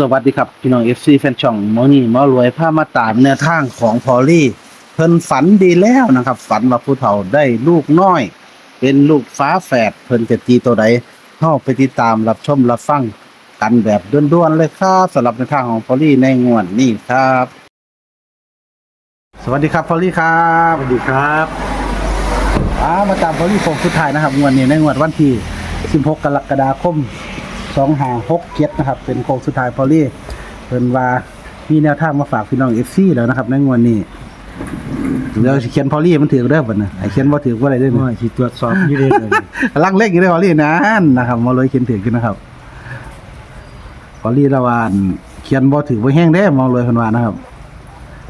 สวัสดีครับ พี่น้อง FC แฟนช่องหมอนี่หมอรวยพามาตามแนวทางของพอลลี่ เพิ่นฝันดีแล้วนะครับ ฝันว่าผู้เฒ่าได้ลูกน้อย เป็นลูกฟ้าแฝดเพิ่นจะตีตัวใดเข้าไปติดตามรับชมรับฟังกันแบบด่วนๆเลยครับสำหรับในวทางของพอลลี่ในงวดนี้ครับ สวัสดีครับพอลลี่ครับสวัสดีครับอ่ามาตามพอลลี่โคงสุดท้ายนะครับงวดนี้ในงวดวันที่ 16 กรกฎาคม 2567นะครับ เป็นโคงสุดท้ายพอลลี่เพิ่นว่ามีแนวทางมาฝากพี่น้อง FC แล้วนะครับในงวดนี้เดี๋ยวสิเขียนพอลลี่มันถือเด้อบัดน่ะไอ้เขียนบ่ถือบ่ได้เด้อว่าที่ตรวจสอบอยี่เลยเลยลังเล็กอยู่ได้พอลลี่นั่นนะครับมาเลยเขียนถือกันนะครับพอลลี่ละวาอันเขียนบ่ถือบ่แห้งเด้มองเลยเพิ่นว่านะครับ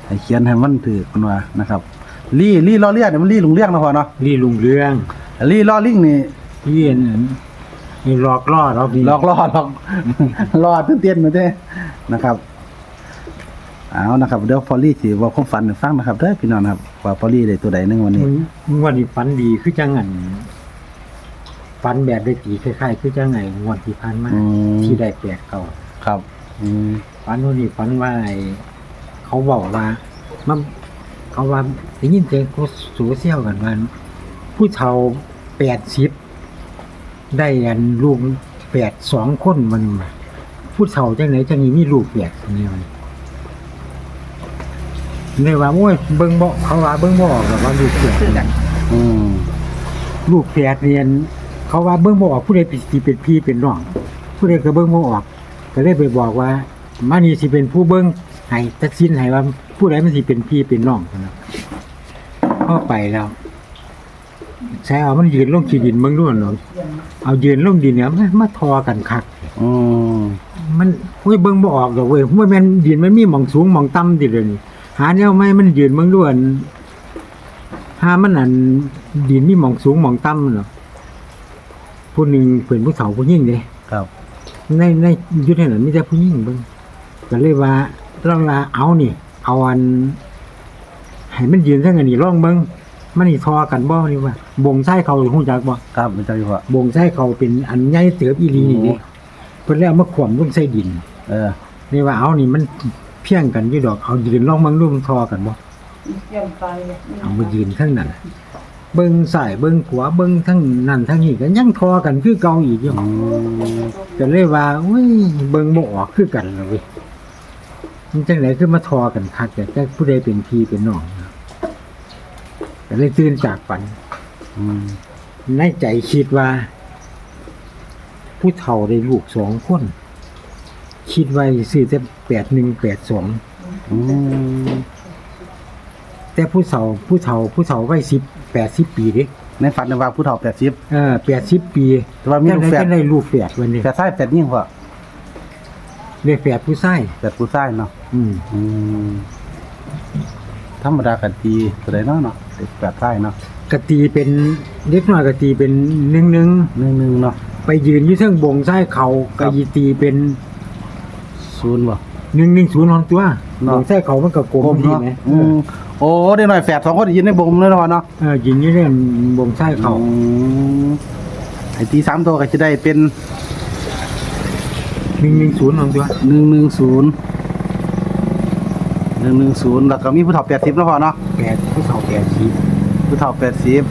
ให้เขียนให้มันถือเพิ่นว่านะครับลี่ลี่ล้อเลียนเนี่ยมันลี่ลุงเลียงนะพอเนาะนี่ลุงเรื่องลี่ล้อลิงนี่ที่ เห็นนี่หลอกล่อเราดีหลอกล่อหลอกล่อตื่นเต้นมาเด้นะครับเอานะครับเดี๋ยวพอลลี่สิเว่าความฝันให้ฟังนะครับเด้อพี่น้องนะครับว่าพอลลี่ได้ตัวใดในวันนี้มึงมึงวันนี้ฝันดีคือจังหันฝันแบบได้ตีคล้ายๆ คือจังไงงวดที่ผ่านมาอืม ที่ได้แปดเก่าครับอืมฝันวันนี้ฝันว่าไอ้เขาบอกว่ามันเขาว่าได้ยินเสียงเขาสูเซี่ยวกันว่าผู้เฒ่าแปดสิบ ได้อันลูกแปดสองคนมันว่าผู้เฒ่าจังไหนจังนี้มีลูกแปดเนี่ยมันเนี่ยว่าโอ้ยเบิ่งบ่เขาว่าเบิ่งบ่ออกหรอกว่าลูกแฝดคือกันอืมลูกแฝดเรียน เขาว่าเบิ่งบ่ออกผู้ใดเป็นสิเป็นพี่เป็นน้อง ผู้ใดก็เบิ่งบ่ออก ก็เลยไปบอกว่ามานี่สิเป็นผู้เบิ่งให้ตัดสินให้ว่าผู้ใดมันสิเป็นพี่เป็นน้องนะพอไปแล้ว ใช้เอามันยืนลงขี้ดินเบิ่งดูเนาะเอายืนลงดินเนี่ยมันมาทอกันคักอืมมันโอ้ยเบิ่งบ่ออกดอกเว้ยว่าแม่นดินมันมีหม่องสูงหม่องต่ำติเลยนี่หาแนวไม่มันยืนเบิ่งดูอันหามันอันดินมีหม่องสูงหม่องต่ำเนาะผู้หนึงเพิ่นผู้เฒ่าผู้หญิงเด้ครับ ในในอยู่ในนั้นมีแต่ผู้หญิงเบิ่งก็เลยว่าลองลาเอานี่ เอาอันให้มันยืนซะงั้นนี่ลองเบิ่ง มันนี่ทอกันบ่นี่ว่าบงไส้เขาฮู้จักบ่ครับเป็นเจ้าอยู่พ่อบงไส้เขาเป็นอันใหญ่เติบอีหลีนี่เด้เพิ่นเลยเอามาขวมลงใส่ดิน เออนี่ว่าเอานี่มันเพียงกันอยู่ดอกเอายืนลองเบิ่งดูมันทอกันบ่เอามายืนทั้งนั้นเบิ่งซ้ายเบิ่งขวาเบิ่งทั้งนั่นทั้งนี้ก็ยังทอกันคือเก่าอีกอยู่อืมก็เลยว่าอุ้ยเบิ่งบ่ออกคือกันล่ะเว้ยมันจังไดคือมาทอกันคักแต่แต่ผู้ใดเป็นพี่เป็นน้องนะ ก็เลยตื่นจากฝันอืมในใจคิดว่า ผู้เฒ่าได้ลูกสองคน คิดไว้ซื้อแต่แปดหนึ่งแปดสองอืมแต่ผู้เฒ่าผู้เฒ่าผู้เฒ่าไว้สิบแปดสิบปีเด้ในฝันว่าผู้เฒ่าแปดสิบเออแปดสิบปี แต่ว่ามีลูกแฝดจังได้ลูกแฝดวันนี้แปดไส้แปดยิ่งพ่อได้แฝดผู้ชายแปดผู้ไส้เนาะอืมอืมธรรมดากันตีตัวใดเนาะเนาะ เด็กแปดไส้เนาะกะตีเป็นเล็กน้อยกะตีเป็นหนึ่งหนึ่งหนึ่งหนึ่งเนาะไปยืนอยู่เทิงบงใต้เขาครักะบยีตีเป็นศูนย์บ่ หนึ่งหนึ่งศูนย์ของตัวเนาะ บงใต้เขามันก็กลมดีเนาะไหมอืมโอ้เด็กหน่อยแฝดสองคนยืนในบงเลยเนาะเนาะเออยืนอยู่เรื่องบงใต้เขาอืมไอ้ตีสามตัวก็จะได้เป็นหนึ่งหนึ่งศูนย์ของตัวหนึ่งหนึ่งศูนย์ หนึ่งหนึ่งศูนย์แล้วก็มีผู้เฒ่าแปดสิบแล้วพอเนาะแปดผู้เฒ่าแปดสิบผู้เฒ่าแปดสิบ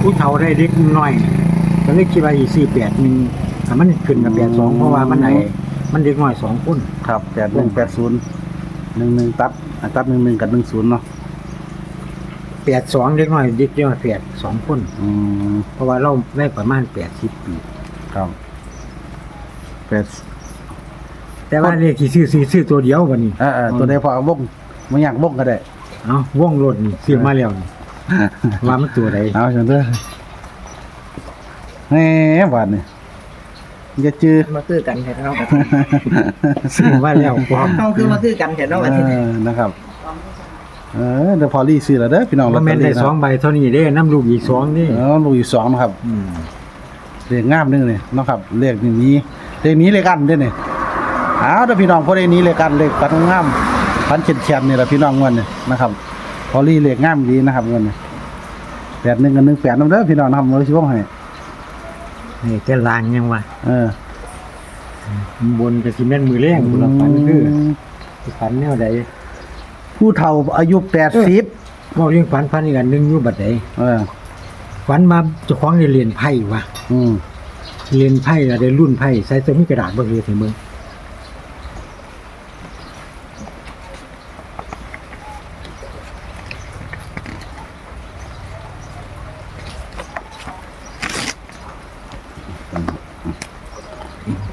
ผู้เฒ่าได้เล็กน้อยก็เลยคิดว่าอีสี่แปดหนึ่งแต่มันขึ้นกับแปดสองเพราะว่ามันไหนมันเด็กน้อยสองคนครับแปดหนึ่งแปดศูนย์หนึ่งหนึ่งตัดอะตัดหนึ่งหนึ่งกับหนึ่งศูนย์เนาะแปดสองเด็กน้อยเด็กน้อยแปดสองคนอืมเพราะว่าเราได้ประมาณแปดสิบปีครับแปด แต่ว่าเลขที่ซื้อซื้อซื้อตัวเดียววันนี้เออเออตัวใดพอเอาวงไม่อยากวงก็ได้ เอาว่องรถนี่ซื้อมาแล้วนี่ว่ามันตัวใดเอาจังเด้อแหมบาดนี่อย่าจื้อมาคือกันแถวเนาะซื้อมาแล้วพร้อมเขาคือมาคือกันแถวเนาะวันที่เออนะครับ เออเดี๋ยวพอลี่ซื้อแล้วเด้อพี่น้องมันแม่นได้สองใบเท่านี้เด้น้ำลูกอีกสองนี่เออลูกอีกสองนะครับอืมเลขงามหนึงเลยนะครับเลขนี้เลขนี้เลขอันเด้อนี่ เอาเด้อพี่น้องพอได้นี้เลขอันเลขปันงามพันเฉียดเฉียดนี่แหละพี่น้องเงินนี่นะครับ พอลี่เลขงามดีนะครับเงินนี่แปดหนึ่งกับหนึ่งแปดน้ำเด้อพี่น้องนะครับเราชิวงให้นี่แกลางยังวะเออบนก็สิแม่นมือแรงพุ่นละฝันคือสิฝันแนวใดผู้เฒ่าอายุแปดสิบเว้าเรื่องฝันฝันอีกอันหนึงอยู่บัดใดเออฝันมาเจ้าของได้เรียนไพ่วะอืมเรียนไพ่แล้วได้รุ่นไพ่ใส่ตัวมีกระดาษบ่คือให้มึง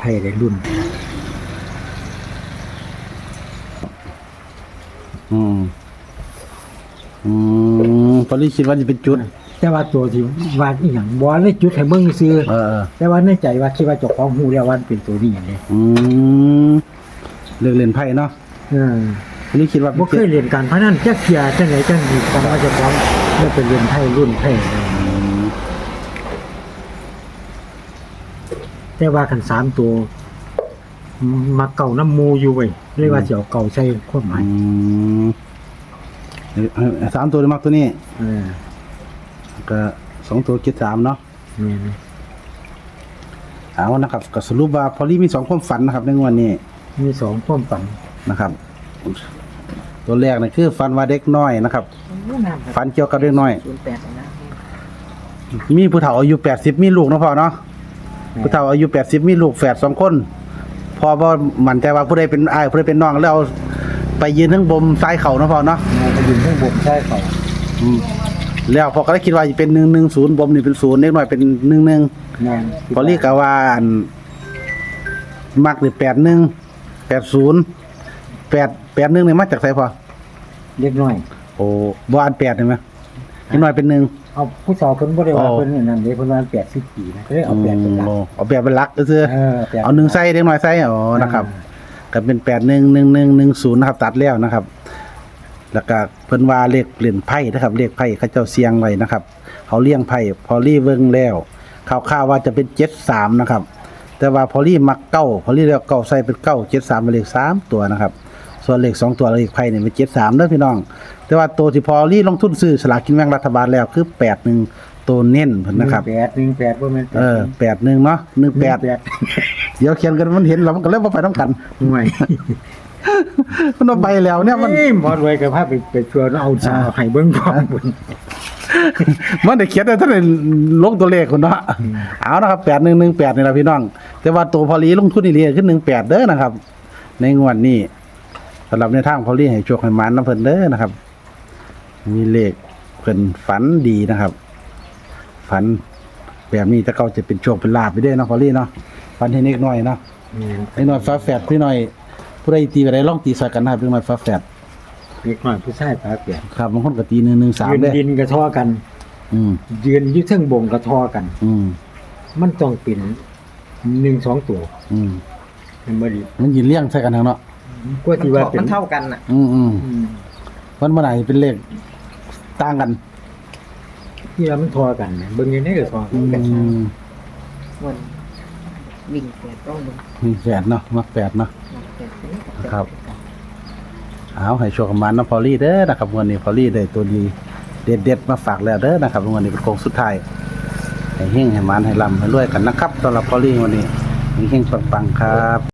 ไพ่ได้รุ่น อืม อืมพอลี่คิดว่าจะเป็นจุด แต่ว่าตัวที่วาดอีหยังบ่ได้จุดให้เบิ่งซื่อเออแต่ว่าในใจว่าคิดว่าเจ้าของฮู้แล้วว่ามันเป็นตัวนี้เลยอืมเลือกเล่นไพ่เนาะเออพอลี่คิดว่าบ่เคยเรียนการพนันจักเที่ยจังไหนจังดีฟังว่าเจ้าของได้ไปเรียนไพ่รุ่นไพ่เลยอื แต่ว่าคันสามตัว มาเก่าน้ำมูอยู่เว้ยเรียกว่าสิเอาเก่าใส่ความหมายอืมเอ้ยสามตัวได้มักตัวนี้เออก็สองตัวเจ็ดสามเนาะนี่นะเอานะครับก็สรุปว่าพอลี่มีสองความฝันนะครับในวันนี้มีสองความฝันนะครับ ตัวแรกนะคือฝันว่าเด็กน้อยนะครับฝันเกี่ยวกับเด็กน้อย ศูนย์แปดนะมีผู้เฒ่าอายุแปดสิบมีลูกเนาะพ่อเนาะ ผู้เฒ่าอายุแปดสิบมีลูกแฝดสองคน พอบ่มั่นใจว่าผู้ใดเป็นอ้ายผู้ใดเป็นน้องแล้วเอาไปยืนทั้งบมซ้ายเข่าเนาะพ่อเนาะนายไปยืนข้างบนใช่เขาอืมแล้วพอก็ได้คิดว่าจะเป็นหนึ่งหนึ่งศูนย์บมนี่เป็นศูนย์เด็กน้อยเป็นหนึ่งหนึ่งแม่นพอลี่ก็ว่าอันมักนี่แปดหนึ่งแปดศูนย์แปดแปดหนึ่งเนี่ยมาจากไสพอเล็กน้อย โอ้บ่อันแปดเห็นไหม เด็กน้อยเป็นหนึ่งเอาผู้สาวเพิ่นบ่ได้ว่าอ๋อเพิ่นนั่นเด้เพิ่นว่า80ปีนะก็เลยเอาแปดเป็นหลักโอ้เอาแปดเป็นหลักก็คือเออแปดเอาหนึ่งไส้เด็กน้อยไส้อ๋อนะครับก็เป็นแปดหนึ่งหนึ่งหนึ่งหนึ่งศูนย์นะครับ ตัดแล้วนะครับ แล้วก็เพิ่นว่าเลขเปลี่ยนไพ่นะครับเลขไพ่เขาเจ้าเสียงไว้นะครับ เขาเลี้ยงไพ่พอลี่เบิ่งแล้วข่าวๆว่าจะเป็นเจ็ดสามนะครับ แต่ว่าพอลี่มักเก้าพอลี่เรียกเก้าใส่เป็นเก้าเจ็ดสามเป็นเลขสามตัวนะครับ ส่วนเลขสองตัวเลขไพ่เนี่ยเป็นเจ็ดสามเด้อพี่น้อง แต่ว่าตัวที่พอลี่ลงทุนซื้อสลากกินแบ่งรัฐบาลแล้วคือแปดหนึ่งตัวเน้นเพิ่นนะครับแปดหนึ่งแปดบ่แม่นเออแปดหนึ่งเนาะหนึ่งแปดแปดเดี๋ยวเขียนกันมันเห็นแล้วมันก็เริ่มมาไปต้องกัน ห่วยมันเอาไปแล้วเนี่ยมันเอ้ยหมอรวยก็พาไปไปชวนเอาสาวให้เบิ่งพร้อมพุ่นมันได้เขียนได้ท่านได้ลงตัวเลขคนเนาะเอานะครับแปดหนึ่งหนึ่งแปดนี่แหละพี่น้อง แต่ว่าตัวพอลีลงทุนนี่เรียขึ้นหนึ่งแปดเด้อนะครับ ในงวดนี้ สำหรับในทางพอลีให้โชคให้หมันน้ำเพิ่นเด้อนะครับ มีเลขเพิ่นฝันดีนะครับ ฝันแบบนี้ถ้าเขาจะเป็นโชคเป็นลาบไปเด้อเนาะพอลีเนาะฝันให้เล็กน้อยเนาะแม่นเล็กน้อยฟ้าแฝดพี่น้อย ผู้ใดตีไปได้ลองตีใส่กันนะครับเล็กน้อยฟ้าแฝดเล็กน้อยผู้ชายตาเปลี่ยนครับบางคนก็ตีหนึ่งหนึ่งสามยืนเด้อดินกระทอกัน อืมยืนอยึดเทิงบงกระทอกัน อืมมันต้องเป็นหนึ่งสองตัวอืมมันบ่ดีมันยืนเลี้ยงใส่กันทางเนาะ กว่าที่ว่าเป็น มันเท่ากันน่ะ อืมอืมอืมมันเมื่อไหร่เป็นเลขต่างกันที่ว่ามันทอกันเนี่ยเบิ่งยังไงก็ทออืกันมมันวิ่งแปดต้องมึงมีแปดเนาะมักแปดเนาะแปดเป็นครับ เอาให้โชคกับมันนะพอลี่เด้อนะครับวันนี้พอลี่ได้ตัวดีเด็ดเด็ดๆมาฝากแล้วเด้อนะครับวันนี้เป็นโค้งสุดท้ายให้เฮงให้มันให้ลำให้รวยกันนะครับสำหรับพอลี่วันนี้ให้เฮงปังๆครับ